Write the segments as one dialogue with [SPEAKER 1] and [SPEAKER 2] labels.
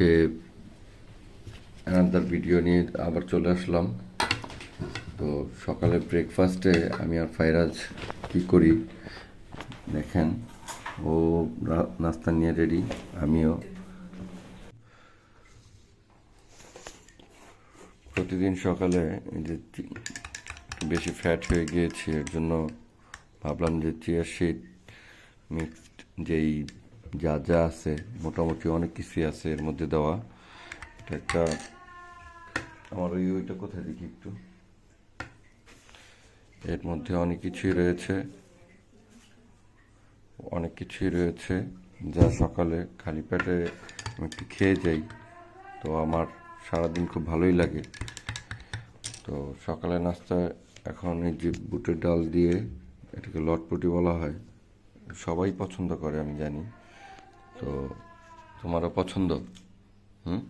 [SPEAKER 1] আজকে another video নিয়ে আবার চলে আসলাম। তো সকালে ব্রেকফাস্টে আমি আর ফাইরাজ কি করি? দেখেন, ও নাস্তা নিয়ে রেডি আমিও। প্রতিদিন সকালে যে বেশি ফ্যাট হয়ে গিয়েছি, এর জন্য ভাবলাম যে চিয়া শিট মিক্সড যেই যা যা আছে, মোটামুটি অনেক কিছুই আছে এর মধ্যে দেওয়া। এটা একটা, আমার ওই ওইটা কোথায় দেখি একটু। এর মধ্যে অনেক কিছুই রয়েছে। অনেক কিছুই রয়েছে। যা সকালে খালি পেটে আমি একটু খেয়ে যাই, তো আমার সারাদিন খুব ভালোই লাগে। তো সকালে নাস্তায় এখন এই যে বুটের ডাল দিয়ে এটাকে লটপটি বলা হয়, সবাই পছন্দ করে আমি জানি। তো তোমারও পছন্দ? হুম?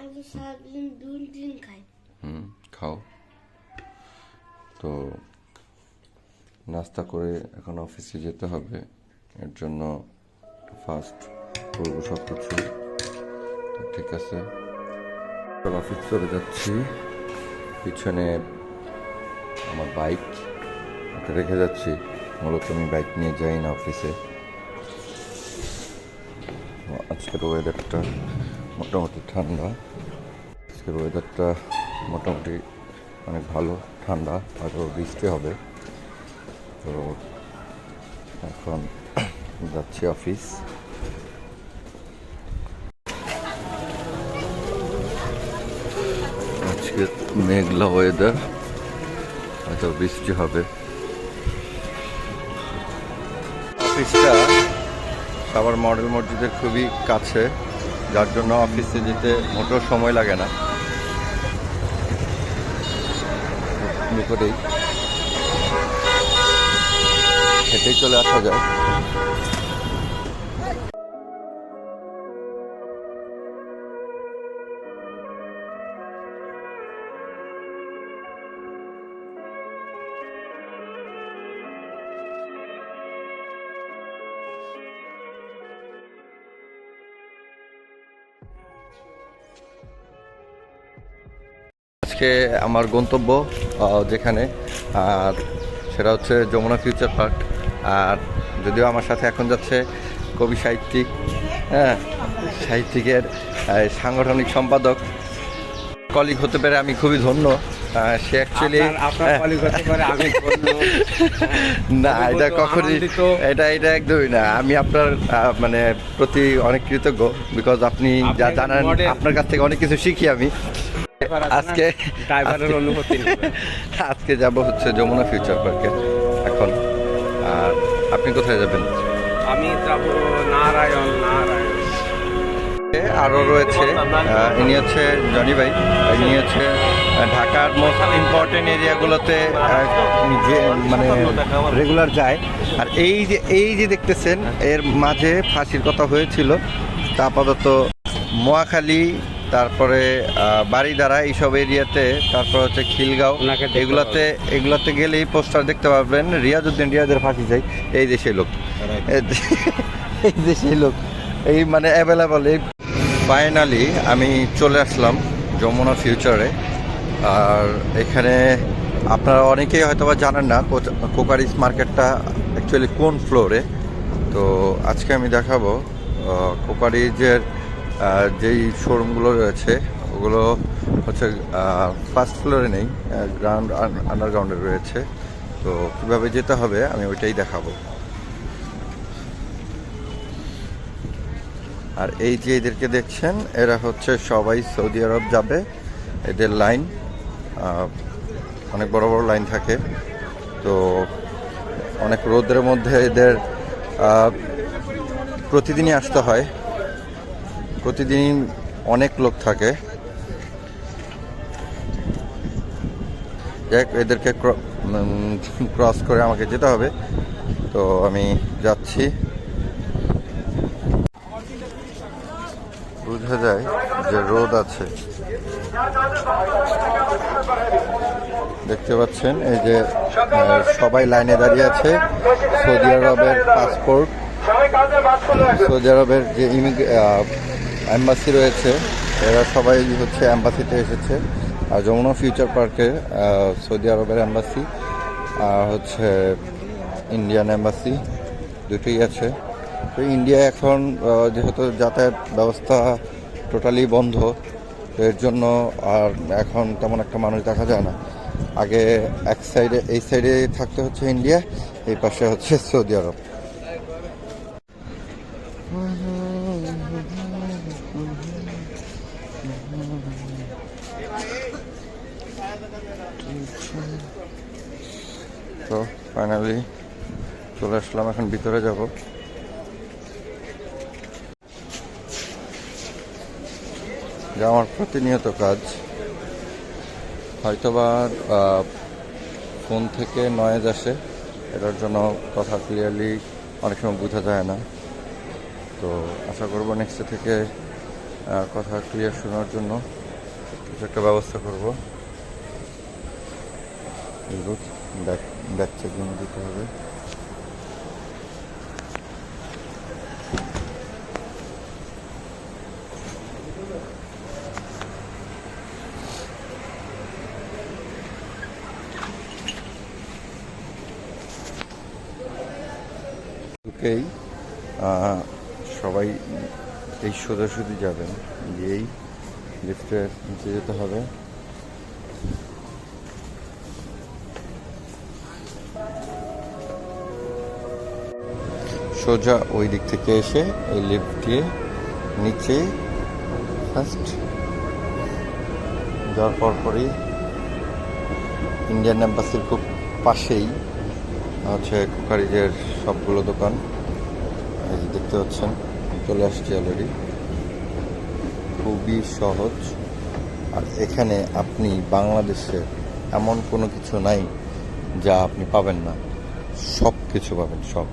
[SPEAKER 2] আমি সারাদিন দুই দিন খাই।
[SPEAKER 1] হুম খাও। তো নাস্তা করে এখন অফিসে যেতে হবে। এর জন্য ফার্স্ট করব সব কিছু তো ঠিক আছে। অফিস চলে যাচ্ছি। পিছনে আমার বাইক রেখে যাচ্ছি। মূলত আমি বাইক নিয়ে যাই না অফিসে আজকের ওয়েদারটা মোটামুটি ঠান্ডা। আজকের ওয়েদারটা মোটামুটি অনেক ভালো, ঠান্ডা আরও বৃষ্টি হবে। তো এখন যাচ্ছি অফিস আজকে মেঘলা ওয়েদার হয়তো বৃষ্টি হবে। অফিসটা সাবার মডেল মসজিদের খুবই কাছে, যার জন্য অফিসে যেতে মোটেও সময় লাগে না। নিকটেই। হেঁটেই চলে আসা যায়। আজকে আমার গন্তব্য যেখানে আর সেটা হচ্ছে যমুনা ফিউচার পার্ক। আর যদিও আমার সাথে এখন যাচ্ছে কবি সাহিত্যিক হ্যাঁ সাহিত্যিকের সাংগঠনিক সম্পাদক। কলিগ হতে পেরে আমি খুবই ধন্য। সে অ্যাকচুয়ালি। না এটা কখনই এটা এটা একদমই না। আমি আপনার মানে প্রতি অনেক কৃতজ্ঞ বিকজ আপনি যা জানান আপনার কাছ থেকে অনেক কিছু শিখি আমি? আজকে
[SPEAKER 3] ড্রাইভারের অনুমতি
[SPEAKER 1] আজকে যাব হচ্ছে যমুনা ফিউচার পার্কে এখন আর আপনি কোথায় যাবেন?
[SPEAKER 3] আমি যাব নারায়ণ নারায়ণ।
[SPEAKER 1] আরও রয়েছে ইনি হচ্ছে জনি ভাই। ইনি হচ্ছে ঢাকার মোস্ট ইম্পর্টেন্ট এরিয়াগুলোতে যে মানে রেগুলার যায়। আর এই যে এই যে দেখতেছেন এর মাঝে ফাঁসির কথা হয়েছিল। তা আপাতত মোয়াখালী তারপরে আহ, বাড়িধারা এইসব এরিয়াতে তারপর হচ্ছে খিলগাঁও এগুলাতে এগুলাতে গেলেই পোস্টার দেখতে পাবেন রিয়াজউদ্দিন রিয়াজের ফাঁসি চাই এই দেশে লোক। এই দেশে লোক। এই মানে অ্যাভেলেবল এই ফাইনালি আমি চলে আসলাম যমুনা ফিউচারে আর এখানে আপনারা অনেকেই হয়তো বা জানেন না কোকারিস মার্কেটটা অ্যাকচুয়ালি কোন ফ্লোরে তো আজকে আমি দেখাবো কোকারিজের যেই শোরুমগুলো রয়েছে, ওগুলো হচ্ছে ফার্স্ট ফ্লোরে নেই গ্রাউন্ড আন্ডারগ্রাউন্ডে রয়েছে। তো কীভাবে যেতে হবে, আমি ওইটাই দেখাবো। আর এই যে এদেরকে দেখছেন, এরা হচ্ছে সবাই সৌদি আরব যাবে, এদের লাইন অনেক বড় বড় লাইন থাকে। তো অনেক রোদের মধ্যে এদের প্রতিদিনই আসতে হয়। প্রতিদিন অনেক লোক থাকে। যাক, এদেরকে ক্রস করে আমাকে যেতে হবে। তো আমি যাচ্ছি। বোঝা যায় যে রোদ আছে। দেখতে পাচ্ছেন, এই যে সবাই লাইনে দাঁড়িয়ে আছে। সৌদি আরবের পাসপোর্ট সৌদি আরবের যে অ্যাম্বাসি রয়েছে। এরা সবাই হচ্ছে অ্যাম্বাসিতে এসেছে। আর যমুনা ফিউচার পার্কে সৌদি আরবের অ্যাম্বাসি আর হচ্ছে ইন্ডিয়ান অ্যাম্বাসি দুটোই আছে। তো ইন্ডিয়া এখন যেহেতু যাতায়াত ব্যবস্থা টোটালি বন্ধ এর জন্য আর এখন তেমন একটা মানুষ দেখা যায় না। আগে এক সাইডে, এই সাইডে থাকতে হচ্ছে ইন্ডিয়া, এই পাশে হচ্ছে সৌদি আরব। ফাইনালি চলে আসলাম, এখন ভিতরে যাব। যা আমার প্রতিনিয়ত কাজ। হয়তোবা ফোন থেকে নয়েজ আসে, এটার জন্য কথা ক্লিয়ারলি অনেক সময় বোঝা যায় না। তো আশা করব নেক্সট থেকে কথা ক্লিয়ার শোনার জন্য কিছু একটা ব্যবস্থা করব। ব্যাক ব্যাক চেকিং দিতে হবে। সবাই এই সোজাসুজি যাবেন গিয়েই লিফটের নিচে যেতে হবে। সোজা ওই দিক থেকে এসে এই লিফট দিয়ে নিচে ফার্স্ট যাওয়ার পর পরই ইন্ডিয়ান এম্বাসির খুব পাশেই হচ্ছে কুকারিজের সবগুলো দোকান। এই দেখতে পাচ্ছেন, চলে আসছি অলরেডি খুবই সহজ। আর এখানে আপনি বাংলাদেশের এমন কোনো কিছু নাই যা আপনি পাবেন না। সব কিছু পাবেন, সব।